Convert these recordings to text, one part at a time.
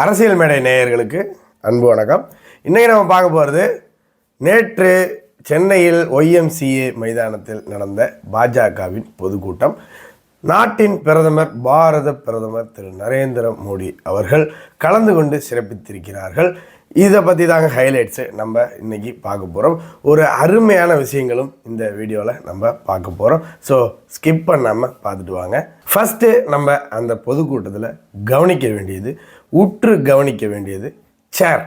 அரசியல் மேடை நேயர்களுக்கு அன்பு வணக்கம். இன்றைக்கி நம்ம பார்க்க போகிறது நேற்று சென்னையில் ஒய்எம்சிஏ மைதானத்தில் நடந்த பாஜகவின் பொதுக்கூட்டம். நாட்டின் பிரதமர் பாரத பிரதமர் திரு நரேந்திர மோடி அவர்கள் கலந்து கொண்டு சிறப்பித்திருக்கிறார்கள். இதை பற்றி தாங்க ஹைலைட்ஸு நம்ம இன்றைக்கி பார்க்க போகிறோம் ஒரு அருமையான விஷயங்களும் இந்த வீடியோவில் நம்ம பார்க்க போகிறோம் ஸோ ஸ்கிப் பண்ணாமல் பார்த்துட்டு வாங்க. ஃபஸ்ட்டு நம்ம அந்த பொதுக்கூட்டத்தில் கவனிக்க வேண்டியது உற்று கவனிக்க வேண்டியது சேர்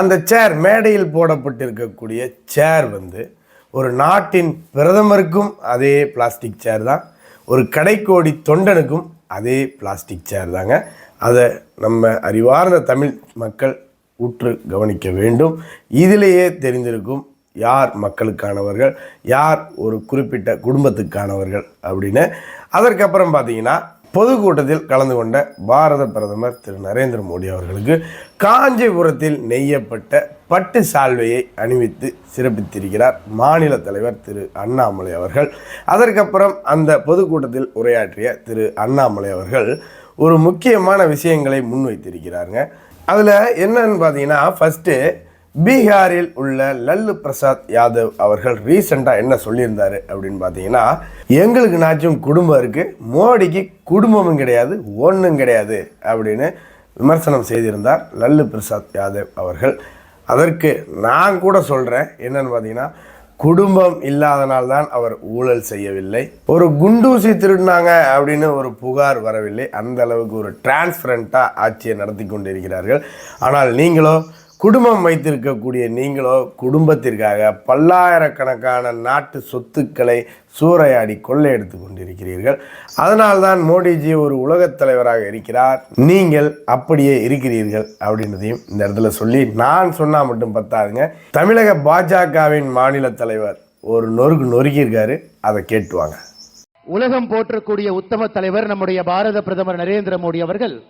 அந்த சேர் மேடையில் போடப்பட்டிருக்கக்கூடிய சேர் வந்து ஒரு நாட்டின் பிரதமருக்கும் அதே பிளாஸ்டிக் சேர் தான். ஒரு கடைக்கோடி தொண்டனுக்கும் அதே பிளாஸ்டிக் சேர் தாங்க. அதை நம்ம அறிவார்ந்த தமிழ் மக்கள் உற்று கவனிக்க வேண்டும். இதிலேயே தெரிந்திருக்கும் யார் மக்களுக்கானவர்கள் யார் ஒரு குறிப்பிட்ட குடும்பத்துக்கானவர்கள் அப்படின்னு. அதற்கப்புறம் பார்த்தீங்கன்னா பொதுக்கூட்டத்தில் கலந்து கொண்ட பாரத பிரதமர் திரு நரேந்திர மோடி அவர்களுக்கு காஞ்சிபுரத்தில் நெய்யப்பட்ட பட்டு சால்வையை அணிவித்து சிறப்பித்திருக்கிறார் மாநில தலைவர் திரு அண்ணாமலை அவர்கள். அதற்கப்புறம் அந்த பொதுக்கூட்டத்தில் உரையாற்றிய திரு அண்ணாமலை அவர்கள் ஒரு முக்கியமான விஷயங்களை முன்வைத்திருக்கிறாருங்க. அதில் என்னன்னு பார்த்தீங்கன்னா ஃபஸ்ட்டு பீகாரில் உள்ள லல்லு பிரசாத் யாதவ் அவர்கள் ரீசெண்டாக என்ன சொல்லியிருந்தார் அப்படின்னு பார்த்தீங்கன்னா எங்களுக்கு நாச்சும் குடும்பம் இருக்குது மோடிக்கு குடும்பமும் கிடையாது ஒன்றும் கிடையாது அப்படின்னு விமர்சனம் செய்திருந்தார் லல்லு பிரசாத் யாதவ் அவர்கள். அதற்கு நான் கூட சொல்கிறேன் என்னன்னு பார்த்தீங்கன்னா குடும்பம் இல்லாதனால்தான் அவர் ஊழல் செய்யவில்லை. ஒரு குண்டூசி திருடினாங்க அப்படின்னு ஒரு புகார் வரவில்லை. அந்த அளவுக்கு ஒரு டிரான்ஸ்பரண்ட்டாக ஆட்சியை நடத்தி கொண்டிருக்கிறார்கள். ஆனால் நீங்களோ குடும்பம் வைத்திருக்கக்கூடிய நீங்களோ குடும்பத்திற்காக பல்லாயிரக்கணக்கான நாட்டு சொத்துக்களை சூறையாடி கொள்ளையடித்து கொண்டிருக்கிறீர்கள். அதனால்தான் மோடிஜி ஒரு உலகத் தலைவராக இருக்கிறார். நீங்கள் அப்படியே இருக்கிறீர்கள் அப்படின்றதையும் இந்த இடத்துல சொல்லி நான் சொன்னால் மட்டும் பத்தாதுங்க. தமிழக பாஜகவின் மாநில தலைவர் ஒரு நொறுக்கு நொறுக்கியிருக்காரு. அதை கேட்டுவாங்க உலகம் போற்றக்கூடிய உத்தம தலைவர் நம்முடைய பாரத பிரதமர் நரேந்திர மோடி அவர்கள்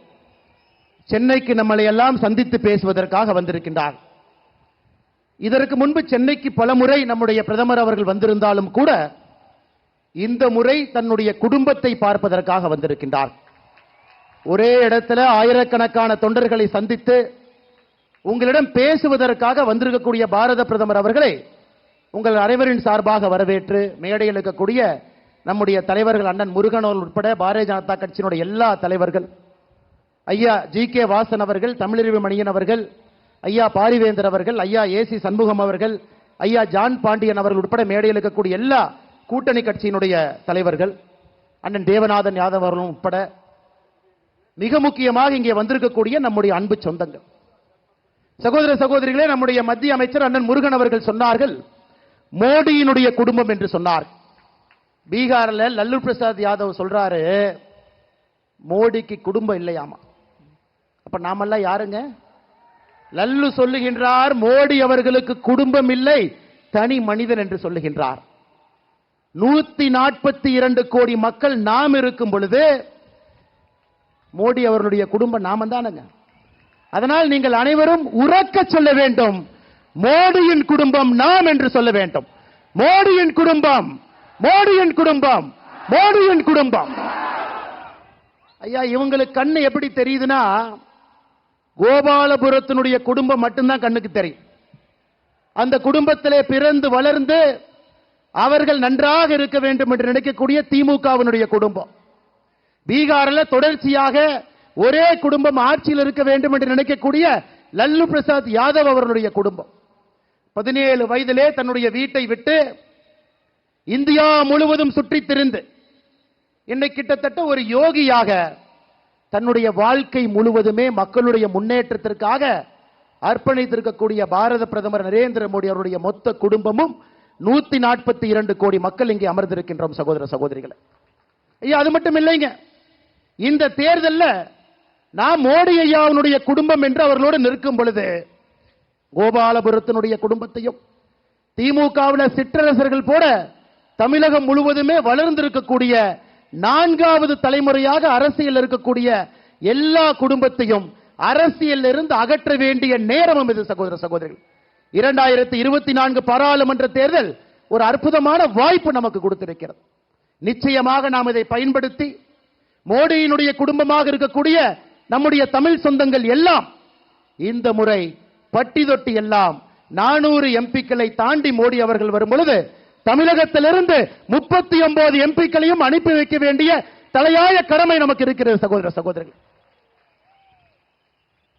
சென்னைக்கு நம்மளை எல்லாம் சந்தித்து பேசுவதற்காக வந்திருக்கின்றார். இதற்கு முன்பு சென்னைக்கு பல முறை நம்முடைய பிரதமர் அவர்கள் வந்திருந்தாலும் கூட இந்த முறை தன்னுடைய குடும்பத்தை பார்ப்பதற்காக வந்திருக்கின்றார். ஒரே இடத்துல ஆயிரக்கணக்கான தொண்டர்களை சந்தித்து உங்களிடம் பேசுவதற்காக வந்திருக்கக்கூடிய பாரத பிரதமர் அவர்களை உங்கள் அனைவரின் சார்பாக வரவேற்று மேடையில் இருக்கக்கூடிய நம்முடைய தலைவர்கள் அண்ணன் முருகனோர் உட்பட பாரதிய ஜனதா கட்சியினுடைய எல்லா தலைவர்கள் ஐயா ஜி கே வாசன் அவர்கள் தமிழறிவு மணியன் அவர்கள் ஐயா பாரிவேந்தர் அவர்கள் ஐயா ஏசி சண்முகம் அவர்கள் ஐயா ஜான் பாண்டியன் அவர்கள் உட்பட மேடையில் இருக்கக்கூடிய எல்லா கூட்டணி கட்சியினுடைய தலைவர்கள் அண்ணன் தேவநாதன் யாதவ் அவர்களும் உட்பட மிக முக்கியமாக இங்கே வந்திருக்கக்கூடிய நம்முடைய அன்பு சொந்தங்கள். சகோதர சகோதரிகளே நம்முடைய மத்திய அமைச்சர் அண்ணன் முருகன் அவர்கள் சொன்னார்கள் மோடியினுடைய குடும்பம் என்று சொன்னார். பீகாரில் லல்லு பிரசாத் யாதவ் சொல்றாரு மோடிக்கு குடும்பம் இல்லையாமா? அப்ப நாமெல்லாம் யாருங்க? லல்லு சொல்லுகின்றார் மோடி அவர்களுக்கு குடும்பம் இல்லை தனி மனிதன் என்று சொல்லுகின்றார். நூத்தி நாற்பத்தி இரண்டு கோடி மக்கள் நாம் இருக்கும் பொழுது மோடி அவர்களுடைய குடும்பம் நாம தானுங்க. அதனால் நீங்கள் அனைவரும் உறக்க சொல்ல வேண்டும். மோடியின் குடும்பம் நாம் என்று சொல்ல வேண்டும். மோடியின் குடும்பம் மோடியின் குடும்பம் மோடியின் குடும்பம். ஐயா இவங்களுக்கு கண்ணு எப்படி தெரியுதுன்னா கோபாலபுரத்தினுடைய குடும்பம் மட்டும்தான் கண்ணுக்கு தெரியும். அந்த குடும்பத்திலே பிறந்து வளர்ந்து அவர்கள் நன்றாக இருக்க வேண்டும் என்று நினைக்கக்கூடிய திமுகவினுடைய குடும்பம். பீகாரில் தொடர்ச்சியாக ஒரே குடும்பம் ஆட்சியில் இருக்க வேண்டும் என்று நினைக்கக்கூடிய லல்லு பிரசாத் யாதவ் அவர்களுடைய குடும்பம். பதினேழு வயதிலே தன்னுடைய வீட்டை விட்டு இந்தியா முழுவதும் சுற்றித் திரிந்து இன்னைக்கு கிட்டத்தட்ட ஒரு யோகியாக தன்னுடைய வாழ்க்கை முழுவதுமே மக்களுடைய முன்னேற்றத்திற்காக அர்ப்பணித்திருக்கக்கூடிய பாரத பிரதமர் நரேந்திர மோடி அவருடைய மொத்த குடும்பமும் நூத்தி நாற்பத்தி இரண்டு கோடி மக்கள் இங்கே அமர்ந்திருக்கின்றோம் சகோதர சகோதரிகளை. ஐயா அது மட்டும் இல்லைங்க. இந்த தேர்தலில் நான் மோடி ஐயாவுடைய குடும்பம் என்று அவர்களோடு நிற்கும் பொழுது கோபாலபுரத்தினுடைய குடும்பத்தையும் திமுகவில் சிற்றரசர்கள் போல தமிழகம் முழுவதுமே வளர்ந்திருக்கக்கூடிய நான்காவது தலைமுறையாக அரசியல் இருக்கக்கூடிய எல்லா குடும்பத்தையும் அரசியல் இருந்து அகற்ற வேண்டிய நேரமும் இது சகோதர சகோதரிகள். இரண்டாயிரத்தி இருபத்தி நான்கு பாராளுமன்ற தேர்தல் ஒரு அற்புதமான வாய்ப்பு நமக்கு கொடுத்திருக்கிறது. நிச்சயமாக நாம் இதை பயன்படுத்தி மோடியினுடைய குடும்பமாக இருக்கக்கூடிய நம்முடைய தமிழ் சொந்தங்கள் எல்லாம் இந்த முறை பட்டி தொட்டி எல்லாம் நானூறு எம்பிக்களை தாண்டி மோடி அவர்கள் வரும் பொழுது தமிழகத்திலிருந்து முப்பத்தி ஒன்பது எம்பிக்களையும் அனுப்பி வைக்க வேண்டிய தலையாய கடமை நமக்கு இருக்கிறது சகோதர சகோதரர்கள்.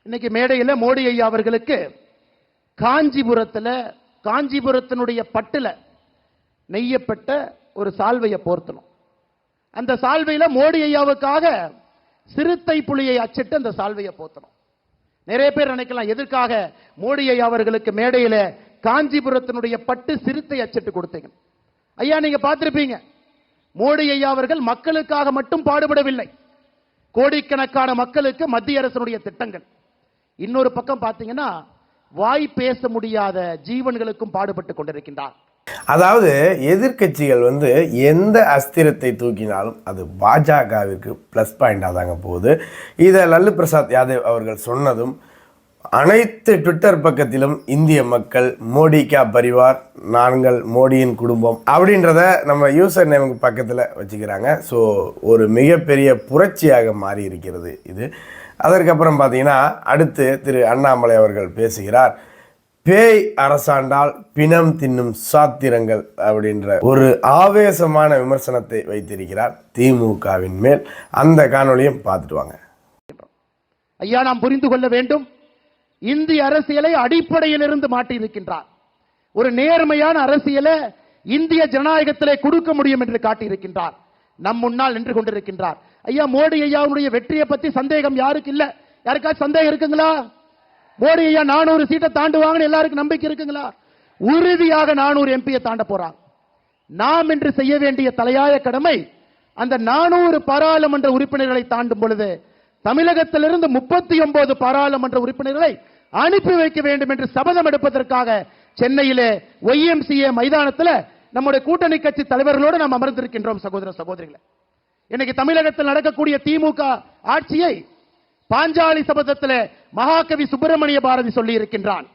இன்னைக்கு மேடையில மோடி ஐயா அவர்களுக்கு காஞ்சிபுரத்துல காஞ்சிபுரத்தினுடைய பட்டுல நெய்யப்பட்ட ஒரு சால்வையை போர்த்தணும். அந்த சால்வையில மோடி ஐயாவுக்காக சிறுத்தை புலியை அச்சிட்டு அந்த சால்வையை போத்தணும் நிறைய பேர் நினைக்கலாம் எதற்காக மோடி ஐயா அவர்களுக்கு மேடையில காஞ்சிபுரத்தினுடைய பட்டு சிறுத்தை அச்சிட்டு கொடுத்தீங்க ஐயா நீங்க பார்த்திருப்பீங்க. மோடி ஐயா அவர்கள் மக்களுக்காக மட்டும் பாடுபடவில்லை. கோடிக்கணக்கான மக்களுக்கு மத்திய அரசினுடைய திட்டங்கள். இன்னொரு பக்கம் பார்த்தீங்கன்னா வாய் பேச முடியாத ஜீவன்களுக்கும் பாடுபட்டு கொண்டிருக்கின்றார். அதாவது எதிர்க்கட்சிகள் வந்து எந்த அஸ்திரத்தை தூக்கினாலும் அது பாஜகவிற்கு ப்ளஸ் பாயிண்டாக தாங்க போகுது. இதை லல்லு பிரசாத் யாதவ் அவர்கள் சொன்னதும் அனைத்து ட்விட்டர் பக்கத்திலும் இந்திய மக்கள் மோடி கா பரிவார் நாங்கள் மோடியின் குடும்பம் அப்படின்றத நம்ம யூசர் நேமுக்கு பக்கத்தில் வச்சுக்கிறாங்க. ஸோ ஒரு மிகப்பெரிய புரட்சியாக மாறி இருக்கிறது இது. அதற்கப்புறம் பார்த்தீங்கன்னா அடுத்து திரு அண்ணாமலை அவர்கள் பேசுகிறார். பேய் அரசாண்டால் பிணம் தின்னும் சாத்திரங்கள் அப்படின்ற ஒரு ஆவேசமான விமர்சனத்தை வைத்திருக்கிறார் திமுகவின் மேல். அந்த காணொளியும் பார்த்துட்டு வாங்க. ஐயா நாம் புரிந்து கொள்ள வேண்டும். இந்திய அரசியலை அடிப்படையிலிருந்து மாட்டியிருக்கின்றார். ஒரு நேர்மையான அரசியலை இந்திய ஜனநாயகத்திலே கொடுக்க முடியும் என்று காட்டியிருக்கின்றார். நம் முன்னால் நின்று கொண்டிருக்கின்றார். ஐயா மோடி ஐயாவுடைய வெற்றியை பத்தி சந்தேகம் யாருக்கு இல்ல? யாருக்காச்சும் சந்தேகம் இருக்குங்களா? மோடி ஐயா நானூறு சீட்டை தாண்டுவாங்கன்னு எல்லாருக்கும் நம்பிக்கை இருக்குங்களா? உறுதியாக நானூறு எம்பியை தாண்ட போறாங்க நாம் இன்று செய்ய வேண்டிய தலையாய கடமை அந்த நானூறு பாராளுமன்ற உறுப்பினர்களை தாண்டும் பொழுது தமிழகத்திலிருந்து முப்பத்தி ஒன்பது பாராளுமன்ற உறுப்பினர்களை அனுப்பி வைக்க வேண்டும் என்று சபதம் எடுப்பதற்காக சென்னையிலே ஒய்எம்சிஏ மைதானத்தில் நம்முடைய கூட்டணி கட்சி தலைவர்களோடு நாம் அமர்ந்திருக்கின்றோம் சகோதர சகோதரிகளை. இன்னைக்கு தமிழகத்தில் நடக்கக்கூடிய திமுக ஆட்சியை பாஞ்சாலி சபதத்தில் மகாகவி சுப்பிரமணிய பாரதி சொல்லி இருக்கின்றான்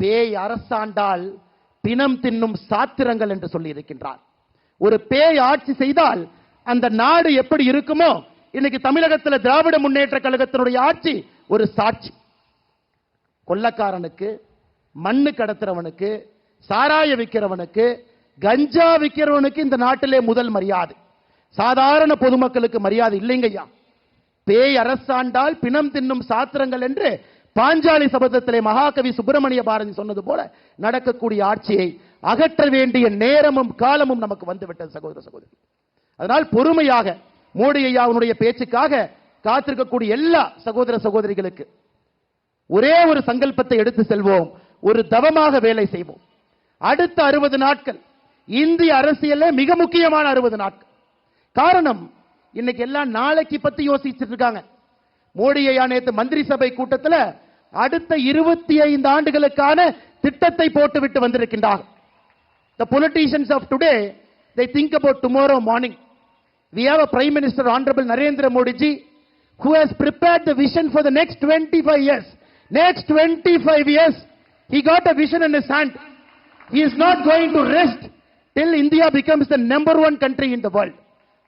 பேய் அரசாண்டால் பிணம் தின்னும் சாத்திரங்கள் என்று சொல்லி இருக்கின்றார் ஒரு பேய் ஆட்சி செய்தால் அந்த நாடு எப்படி இருக்குமோ இன்னைக்கு தமிழகத்தில் திராவிட முன்னேற்ற கழகத்தினுடைய ஆட்சி ஒரு சாட்சி. கொள்ளக்காரனுக்கு மண்ணு கடத்துறவனுக்கு சாராய விற்கிறவனுக்கு கஞ்சா விற்கிறவனுக்கு இந்த நாட்டிலே முதல் மரியாதை. சாதாரண பொதுமக்களுக்கு மரியாதை இல்லைங்கய்யா. பேய் அரசாண்டால் பிணம் தின்னும் சாத்திரங்கள் என்று பாஞ்சாலி சபதத்திலே மகாகவி சுப்பிரமணிய பாரதி சொன்னது போல நடக்கக்கூடிய ஆட்சியை அகற்ற வேண்டிய நேரமும் காலமும் நமக்கு வந்துவிட்டது சகோதர சகோதரி. அதனால் பொறுமையாக மோடி ஐயாவுடைய பேச்சுக்காக காத்திருக்கக்கூடிய எல்லா சகோதர சகோதரிகளுக்கு ஒரே ஒரு சங்கல்பத்தை எடுத்து செல்வோம். ஒரு தவமாக வேலை செய்வோம். அடுத்த அறுபது நாட்கள் இந்திய அரசியல்ல மிக முக்கியமான அறுபது நாட்கள். காரணம் இன்னைக்கு எல்லாம் நாளைக்கு பத்தி யோசிச்சுட்டு இருக்காங்க. மோடி ஐயா நேற்று மந்திரி சபை கூட்டத்தில் அடுத்த இருபத்தி ஐந்து ஆண்டுகளுக்கான திட்டத்தை போட்டுவிட்டு வந்திருக்கின்றார் the politicians of today they think about tomorrow morning We have a Prime Minister, Honorable Narendra Modi ji, who has prepared the vision for the next 25 years. Next 25 years, he got a vision in his hand. He is not going to rest till India becomes the number one country in the world.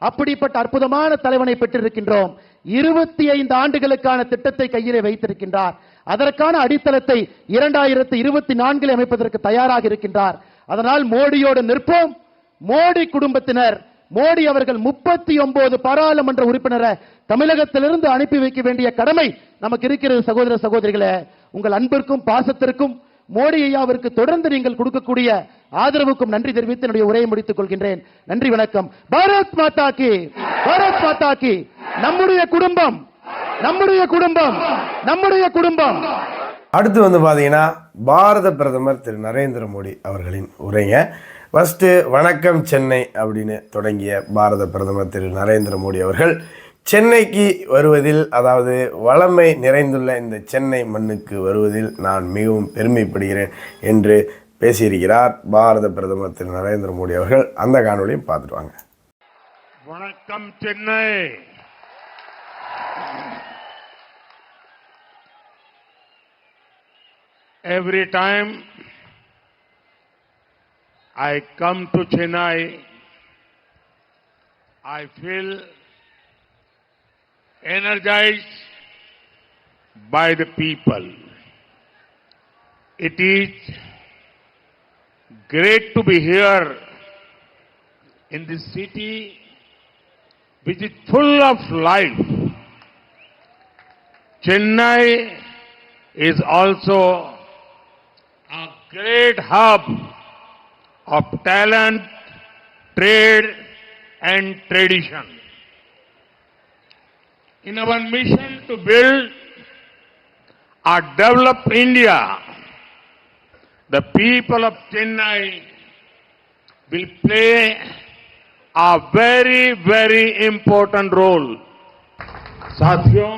அப்படிப்பட்ட அற்புதமான தலைவனை பெற்றிருக்கின்றோம் இருபத்தி ஐந்து ஆண்டுகளுக்கான திட்டத்தை கையிலே வைத்திருக்கின்றார் அதற்கான அடித்தளத்தை இரண்டாயிரத்தி இருபத்தி நான்கில் அமைப்பதற்கு தயாராக இருக்கின்றார் அதனால் மோடியோடு நிற்போம் மோடி குடும்பத்தினர் மோடி அவர்கள் முப்பத்தி ஒன்பது பாராளுமன்ற உறுப்பினரை தமிழகத்திலிருந்து அனுப்பி வைக்க வேண்டிய கடமை நமக்கு இருக்கிறது சகோதர சகோதரிகளே. உங்கள் அன்பிற்கும் பாசத்திற்கும் மோடி ஐயாவிற்கு தொடர்ந்து நீங்கள் கொடுக்கக்கூடிய ஆதரவுக்கும் நன்றி தெரிவித்து என்னுடைய உரையை முடித்துக் கொள்கின்றேன். நன்றி வணக்கம். பாரத் மாதா கி. பாரத் மாதா கி. நம்முடைய குடும்பம் நம்முடைய குடும்பம் நம்முடைய குடும்பம். அடுத்து வந்து பார்த்தீங்கன்னா பாரத பிரதமர் திரு நரேந்திர மோடி அவர்களின் உரைங்க. ஃபஸ்ட்டு வணக்கம் சென்னை அப்படின்னு தொடங்கிய பாரத பிரதமர் திரு நரேந்திர மோடி அவர்கள் சென்னைக்கு வருவதில் அதாவது வளமை நிறைந்துள்ள இந்த சென்னை மண்ணுக்கு வருவதில் நான் மிகவும் பெருமைப்படுகிறேன் என்று பேசியிருக்கிறார் பாரத பிரதமர் திரு நரேந்திர மோடி அவர்கள். அந்த காணொலியும் பார்த்துருவாங்க வணக்கம் Chennai. Every time I come to Chennai, I feel energized by the people. It is great to be here in this city which is full of life. Chennai is also a great hub of talent, trade and tradition. In our mission to build a developed India, the people of Chennai will play a very, very important role. साथियों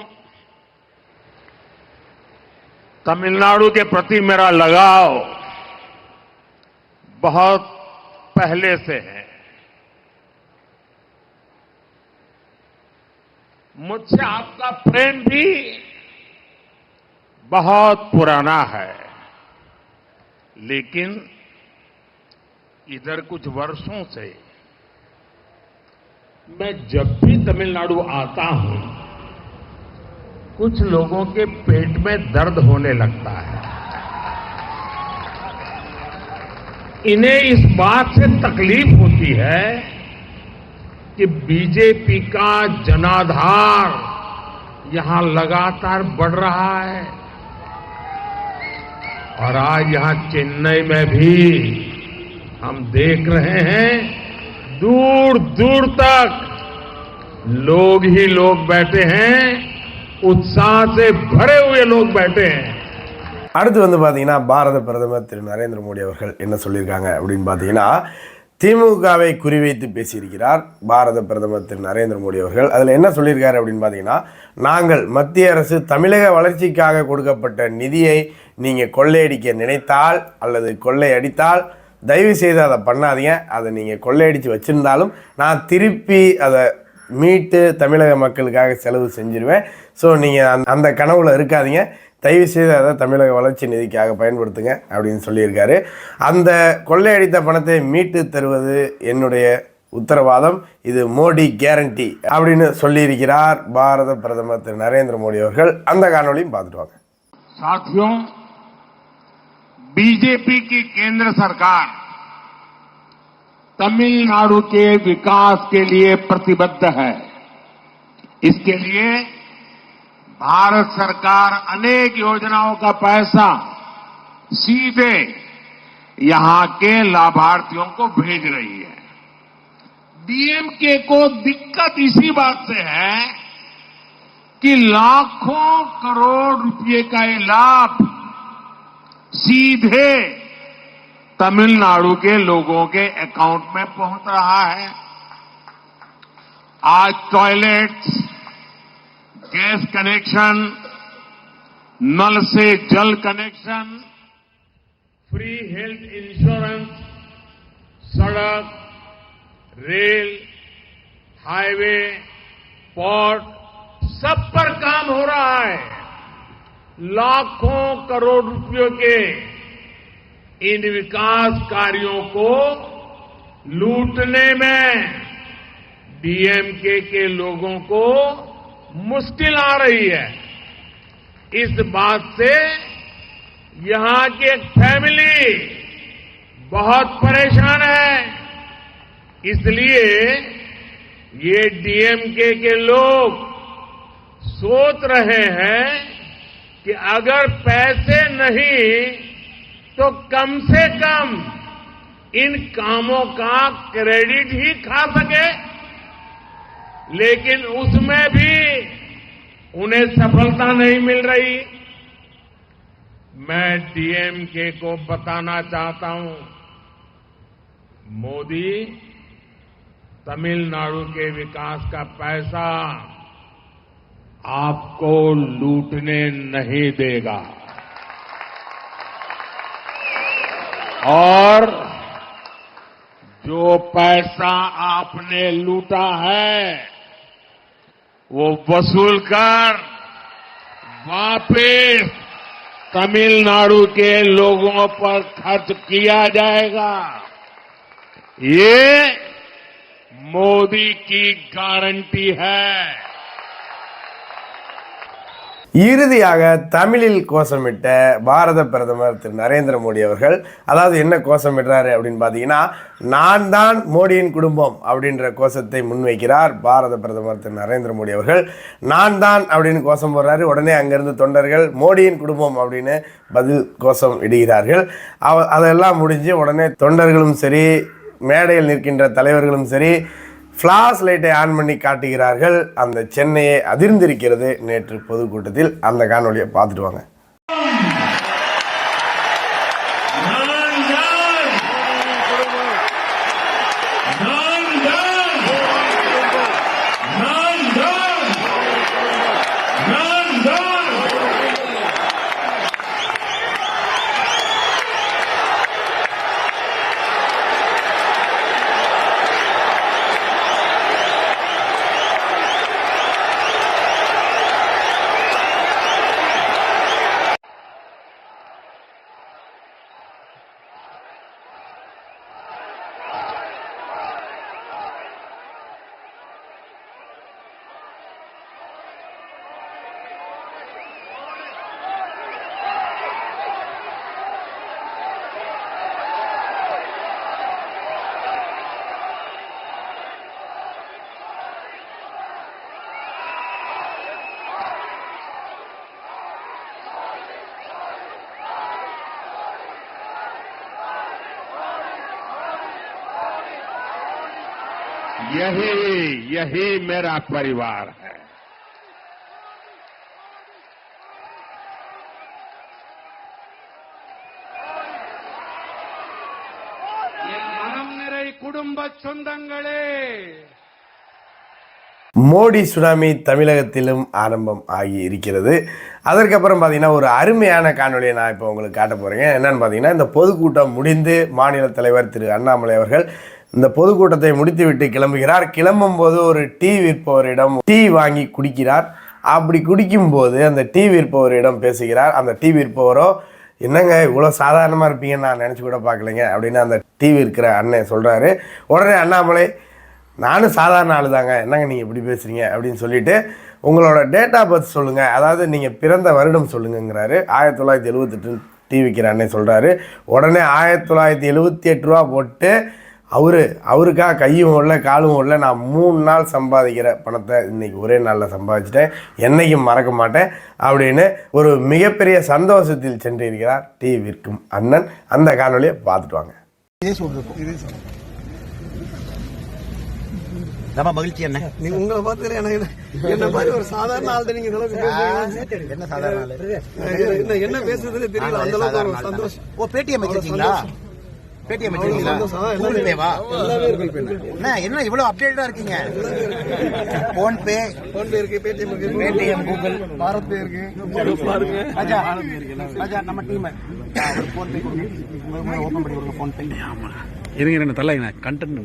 तमिलनाडु के प्रति मेरा लगाव बहुत पहले से है। मुझसे आपका प्रेम भी बहुत पुराना है। लेकिन इधर कुछ वर्षों से मैं जब भी तमिलनाडु आता हूँ, कुछ लोगों के पेट में दर्द होने लगता है। इन्हें इस बात से तकलीफ़ होती है कि बीजेपी का जनाधार यहाँ लगातार बढ़ रहा है। और आज यहाँ चेन्नई में भी हम देख रहे हैं, दूर दूर तक लोग ही लोग बैठे हैं, उत्साह से भरे हुए लोग बैठे हैं। அடுத்து வந்து பார்த்தீங்கன்னா பாரத பிரதமர் திரு நரேந்திர மோடி அவர்கள் என்ன சொல்லியிருக்காங்க அப்படின்னு பார்த்தீங்கன்னா திமுகவை குறிவைத்து பேசியிருக்கிறார் பாரத பிரதமர் திரு நரேந்திர மோடி அவர்கள். அதில் என்ன சொல்லியிருக்காரு அப்படின்னு பார்த்தீங்கன்னா நாங்கள் மத்திய அரசு தமிழக வளர்ச்சிக்காக கொடுக்கப்பட்ட நிதியை நீங்கள் கொள்ளையடிக்க நினைத்தால் அல்லது கொள்ளையடித்தால் தயவு செய்து அதை பண்ணாதீங்க. அதை நீங்கள் கொள்ளையடித்து வச்சுருந்தாலும் நான் திருப்பி அதை மீட்டு தமிழக மக்களுக்காக செலவு செஞ்சிருவேன். ஸோ நீங்கள் அந்த கனவுல இருக்காதீங்க. தயவு செய்து அதை தமிழக வளர்ச்சி நிதிக்காக பயன்படுத்துங்க அப்படின்னு சொல்லியிருக்காரு அந்த கொள்ளையடித்த பணத்தை மீட்டு தருவது என்னுடைய உத்தரவாதம் இது மோடி கேரண்டி அப்படின்னு சொல்லியிருக்கிறார் பாரத பிரதமர் திரு நரேந்திர மோடி அவர்கள் அந்த காணொலியும் பார்த்துட்டு வாங்க साथियों बीजेपी की केंद्र सरकार तमिलनाडु के विकास के लिए प्रतिबद्ध है इसके लिए भारत सरकार अनेक योजनाओं का पैसा सीधे यहाँ के लाभार्थियों को भेज रही है। डीएमके को दिक्कत इसी बात से है कि लाखों करोड़ रुपए का ये लाभ सीधे तमिलनाडु के लोगों के अकाउंट में पहुँच रहा है। आज टॉयलेट्स गैस कनेक्शन, नल से जल कनेक्शन, फ्री हेल्थ इंश्योरेंस, सड़क, रेल, हाईवे, पोर्ट, सब पर काम हो रहा है। लाखों करोड़ रुपयों के इन विकास कार्यों को लूटने में डीएमके के लोगों को मुश्किल आ रही है। इस बात से यहाँ की एक फैमिली बहुत परेशान है। इसलिए ये डीएमके के लोग सोच रहे हैं कि अगर पैसे नहीं तो कम से कम इन कामों का क्रेडिट ही खा सके। लेकिन उसमें भी उन्हें सफलता नहीं मिल रही। मैं डीएमके को बताना चाहता हूँ, मोदी तमिलनाडु के विकास का पैसा आपको लूटने नहीं देगा। और जो पैसा आपने लूटा है वो वसूल कर वापिस तमिलनाडु के लोगों पर खर्च किया जाएगा। ये मोदी की गारंटी है। இறுதியாக தமிழில் கோஷமிட்ட பாரத பிரதமர் திரு நரேந்திர மோடி அவர்கள் அதாவது என்ன கோஷமிடுறாரு அப்படின்னு பார்த்தீங்கன்னா நான் தான் மோடியின் குடும்பம் அப்படின்ற கோஷத்தை முன்வைக்கிறார் பாரத பிரதமர் திரு நரேந்திர மோடி அவர்கள். நான் தான் அப்படின்னு கோஷம் போடுறாரு. உடனே அங்கிருந்து தொண்டர்கள் மோடியின் குடும்பம் அப்படின்னு பதில் கோஷம் இடுகிறார்கள். அவ அதெல்லாம் முடிஞ்சு உடனே தொண்டர்களும் சரி மேடையில் நிற்கின்ற தலைவர்களும் சரி ஃப்ளாஷ் லைட்டை ஆன் பண்ணி காட்டுகிறார்கள். அந்த சென்னையை அதிர்ந்திருக்கிறது. நேற்று பொதுக்கூட்டத்தில் அந்த காணொலியை பார்த்துட்டு வாங்க. यही यही मेरा परिवार है என் மனம் நிறை குடும்ப சொந்தங்களே மோடி சுனாமி தமிழகத்திலும் ஆரம்பம் ஆகி இருக்கிறது அதற்கப்புறம் பார்த்தீங்கன்னா ஒரு அருமையான காணொலியை நான் இப்போ உங்களுக்கு காட்ட போகிறேங்க என்னன்னு பார்த்தீங்கன்னா இந்த பொதுக்கூட்டம் முடிந்து மாநில தலைவர் திரு அண்ணாமலை அவர்கள் இந்த பொதுக்கூட்டத்தை முடித்துவிட்டு கிளம்புகிறார். கிளம்பும் போது ஒரு டீ விற்பவரிடம் டீ வாங்கி குடிக்கிறார். அப்படி குடிக்கும்போது அந்த டீ விற்பவரிடம் பேசுகிறார். அந்த டீ விற்பவரோ என்னங்க இவ்வளோ சாதாரணமாக இருப்பீங்கன்னு நான் நினச்சி கூட பார்க்கலைங்க அப்படின்னு அந்த டிவி இருக்கிற அண்ணன் சொல்கிறாரு உடனே அண்ணாமலை நானும் சாதாரண ஆள் தாங்க என்னங்க நீங்கள் இப்படி பேசுகிறீங்க அப்படின்னு சொல்லிட்டு உங்களோட டேட் ஆஃப் பர்த் சொல்லுங்கள் அதாவது நீங்கள் பிறந்த வருடம் சொல்லுங்கங்கிறாரு. ஆயிரத்தி தொள்ளாயிரத்தி எழுபத்தெட்டு டிவிக்கிற அண்ணன் சொல்கிறாரு உடனே ஆயிரத்தி தொள்ளாயிரத்தி எழுபத்தி எட்டு ரூபா போட்டு அவரு அவருக்காக கையும் ஓடல காலும் ஓடல நான் மூணு நாள் சம்பாதிக்கிற பணத்தை இன்னைக்கு ஒரே நாளில் சம்பாதிச்சிட்டேன். என்னைக்கும் மறக்க மாட்டேன் அப்படின்னு ஒரு மிகப்பெரிய சந்தோஷத்தில் சென்றிருக்கிறார் டீ. விற்கும் அண்ணன். அந்த காணொலியை பார்த்துட்டு வாங்க. மகிழ்ச்சி என்ன? நீ உங்களை பார்த்து எனக்கு என்ன மாதிரி ஒரு சாதாரண ஆள் நீங்க. என்ன சாதாரண ஆளு? என்ன என்ன பேசுறதுன்னு தெரியல. அந்த அளவுக்கு. சந்தோஷம். ஓ பேடிஎம் வச்சிருக்கீங்களா? பேடிஎம் கூகுள் பேவா என்ன? என்ன இவ்வளவு அப்டேட்டா இருக்கீங்க? போன் பே போன் பே இருக்கு. பேடிஎம் இருக்கு பேடிஎம் கூகுள் பாரத் பே இருக்கு. பாருங்க ராஜா ராஜா நம்ம டீம் ஒரு போன் பே கொடுங்க ஓபன் பண்ணி கொடுங்க போன் பே இருங்க என்ன தரலாங்கண்ணா கண்டென்ட்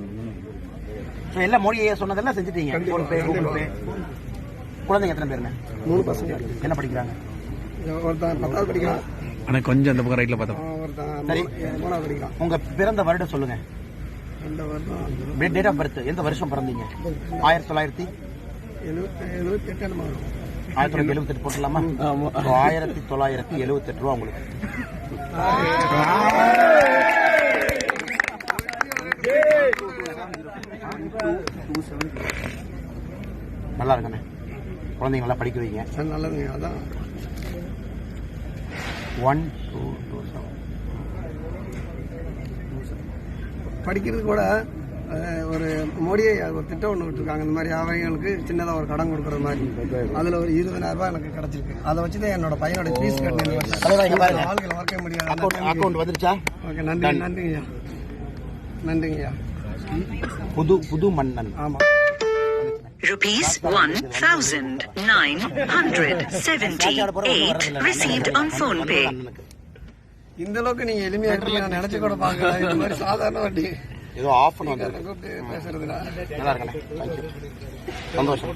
எல்லாம் மோடி ஐயா சொன்னதெல்லாம் செஞ்சுட்டீங்க. போன் பே கூகுள் பே குழந்தைங்க எத்தனை பேருங்க? மூணு பசங்க. என்ன படிக்கிறாங்க? ஒருத்தன் பத்தாவது படிக்கிறான். ஆனால் கொஞ்சம் அந்த பக்கம் ரைட்டில் பார்த்தோம் சரி. உங்க பிறந்த வருடம் சொல்லுங்க. டேட் ஆஃப் பர்த் எந்த வருஷம் பிறந்தீங்க? ஆயிரத்தி தொள்ளாயிரத்தி எழுபத்தி. ஆயிரத்தி தொள்ளாயிரத்தி எழுபத்தெட்டு போட்டுலாமா So, ஆயிரத்தி தொள்ளாயிரத்தி எழுபத்தெட்டு ரூபா உங்களுக்கு. நல்லா இருக்கண்ணே. குழந்தைங்க நல்லா படிக்க வைங்க. நல்லதுங்க அதான். ஒன் டூ டூ செவன் படிக்கிறதுக்கு கூட ஒரு மோடியை ஒரு திட்டம் ஒன்று விட்டுருக்காங்க. இந்த மாதிரி அவங்களுக்கு சின்னதாக ஒரு கடன் கொடுக்குற மாதிரி. அதில் ஒரு இருபதாயிரம் ரூபாய் எனக்கு கிடைச்சிருக்கு. அதை வச்சு தான் என்னோட பையனோட ஃபீஸ். கட்டினேன் வாழ்க்கையில் மறக்க முடியாது அக்கௌண்ட் வந்துருச்சா? ஓகே நன்றி நன்றிங்கய்யா. நன்றிங்கய்யா. புது புது மன்னன். ஆமாம் Rupees 1,978 received on phone pay. இந்த அளவுக்கு நீங்க எளிமையா இருப்பீங்க நான் நினைச்சு கூட பார்க்கல. இந்த மாதிரி சாதாரண வண்டி. ஏதோ ஆஃப் வந்து கூப்பிட்டு பேசுறதுல நல்லா தேங்க்யூ சந்தோஷம்.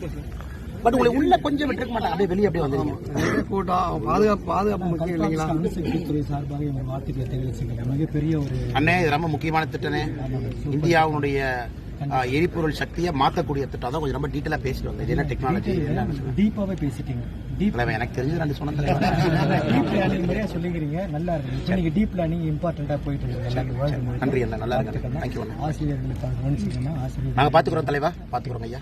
பட் உங்களை உள்ள கொஞ்சம் விட்டுருக்க மாட்டாங்க அப்படியே வெளியே அப்படியே நிறைய கூட்டம் பாதுகாப்பு பாதுகாப்பு முக்கியம் இல்லைங்களா? அண்ணே இது ரொம்ப முக்கியமான திட்டனே இந்தியாவுடைய எரிபொருள் சக்தியை மாத்தக்கூடிய திட்டம். தான் கொஞ்சம் ரொம்ப டீட்டெயிலா பேசிட்டு வந்தேன். இது என்ன டெக்னாலஜி டீப்பாவே பேசிட்டீங்க. டீப் எனக்கு தெரிஞ்சது ரெண்டு சொன்ன தலைவன் டீப் பிளானிங் முறையா சொல்லிக்கிறீங்க. நல்லா இருக்கு. நீங்க டீப் பிளானிங் இம்பார்ட்டண்டா போயிட்டு இருக்கு. நன்றி அண்ணா. நல்லா இருக்கு தேங்க்யூ அண்ணா. ஆசிரியர்களுக்கு கவனிச்சிங்கன்னா ஆசிரியர் நாங்க பாத்துக்கிறோம் தலைவா. பாத்துக்கிறோம் ஐயா.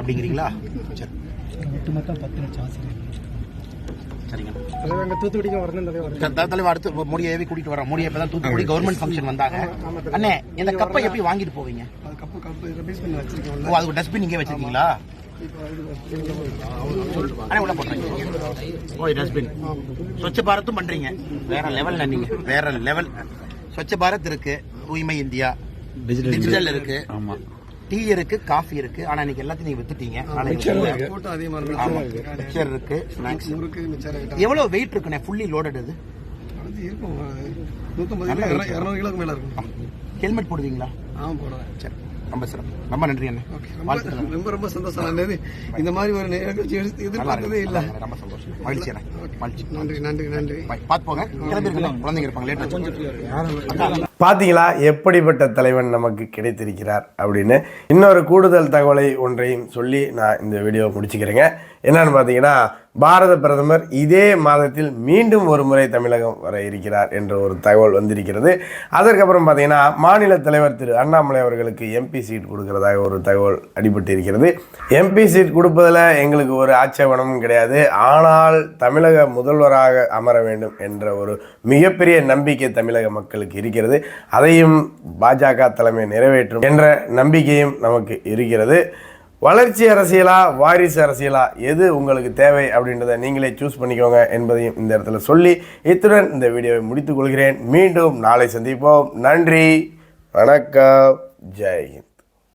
அப்படிங்கிறீங்களா? சரி. ஒட்டுமொத்தம் பத்து லட்சம் ஆசிரியர்கள். சரிங்க. தூத்துக்குடிக்கும் வரணும் தலைவர் அடுத்து மோடியை கூட்டிட்டு வரோம் மோடி இப்பதான் தூத்துக்குடி கவர்மெண்ட் ஃபங்க்ஷன் வந்தாங்க. அண்ணே இந்த கப்பை எப்படி வாங்கிட்டு போவீங்க? அது ஓ அதுக்கு டஸ்ட்பின் இங்கே வச்சிருக்கீங்களா? ஸ்வச்ச பாரத்தும் பண்றீங்க. வேற லெவல் நீங்க. வேற லெவல் ஸ்வச்ச பாரத் இருக்கு. தூய்மை இந்தியா. டிஜிட்டல் இருக்கு. ஆமா. டீ இருக்கு காஃபி இருக்கு. ஆனா இன்னைக்கு எல்லாத்தையும் நீங்க வித்துட்டீங்க. மிக்சர் இருக்கு. ஸ்நாக்ஸ் எவ்வளவு வெயிட் இருக்குண்ணே? ஃபுல்லி லோடட் இது? ஹெல்மெட் போடுவீங்களா? சரி. ரொம்ப சிறப்பு. ரொம்ப நன்றி அண்ணே. ரொம்ப ரொம்ப ரொம்ப சந்தோஷம் நல்லது இந்த மாதிரி ஒரு நிகழ்ச்சி எதிர்பார்த்ததே இல்லை. ரொம்ப சந்தோஷம். மகிழ்ச்சி மகிழ்ச்சி. நன்றி நன்றி நன்றி. பார்த்து போங்க. குழந்தைங்க இருப்பாங்க. லேட் பார்த்தீங்களா எப்படிப்பட்ட தலைவன் நமக்கு கிடைத்திருக்கிறார் அப்படின்னு இன்னொரு கூடுதல் தகவலை ஒன்றையும் சொல்லி நான் இந்த வீடியோ முடிச்சுக்கிறேங்க. என்னன்னு பார்த்தீங்கன்னா பாரத பிரதமர் இதே மாதத்தில் மீண்டும் ஒரு முறை தமிழகம் வர இருக்கிறார் என்ற ஒரு தகவல் வந்திருக்கிறது. அதற்கப்புறம் பார்த்தீங்கன்னா மாநில தலைவர் திரு அண்ணாமலை அவர்களுக்கு எம்பி சீட் கொடுக்கறதாக ஒரு தகவல் அடிபட்டு இருக்கிறது எம்பி சீட் கொடுப்பதில் எங்களுக்கு ஒரு ஆட்சேபனமும் கிடையாது. ஆனால் தமிழக முதல்வராக அமர வேண்டும் என்ற ஒரு மிகப்பெரிய நம்பிக்கை தமிழக மக்களுக்கு இருக்கிறது. அதையும் பாஜக தலைமை நிறைவேற்றும் என்ற நம்பிக்கையும் நமக்கு இருக்கிறது. வளர்ச்சி அரசியலா வாரிசு அரசியலா எது உங்களுக்கு தேவை அப்படின்றத நீங்களே சூஸ் பண்ணிக்கோங்க என்பதையும் இந்த இடத்துல சொல்லி இத்துடன் இந்த வீடியோவை முடித்துக் கொள்கிறேன். மீண்டும் நாளை சந்திப்போம். நன்றி வணக்கம் ஜெய்ஹிந்த்